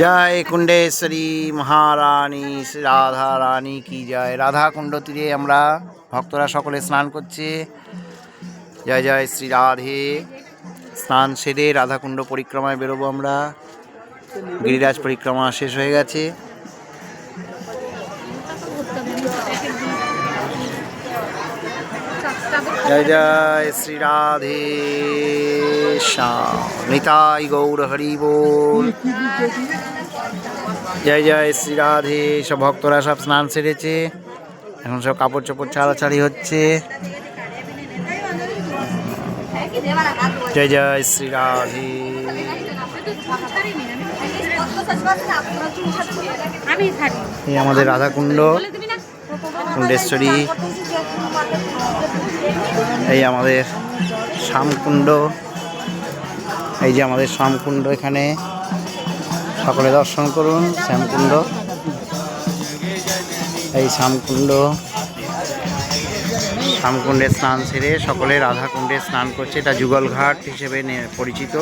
জয় কুণ্ডেশ্বরী মহারানী শ্রী রাধা রানী কি জয়। রাধা কুণ্ড তীরে আমরা ভক্তরা সকলে স্নান করছে। জয় জয় শ্রী রাধে। স্নান সেরে রাধাকুণ্ড পরিক্রমায় বেরোবো আমরা। গিরিরাজ পরিক্রমা শেষ হয়ে গেছে। জয় জয় শ্রী রাধে নিতাই গৌর হরি বল। জয় জয় শ্রী রাধে সব ভক্তরা সব স্নান সেরেছে এখন সব কাপড় চোপড় ছাড়াছাড়ি হচ্ছে। জয় জয় শ্রী রাধে। এই আমাদের রাধাকুণ্ড কুণ্ডেশ্বরী। এই আমাদের শ্যামকুণ্ড। এই যে আমাদের শ্যামকুণ্ড এখানে। সকলে দর্শন করুন, শ্যামকুণ্ড। এই শ্যামকুণ্ড। শ্যামকুণ্ডে স্নান সেরে সকলে রাধাকুণ্ডে স্নান করছে। এটা যুগল ঘাট হিসেবে পরিচিত।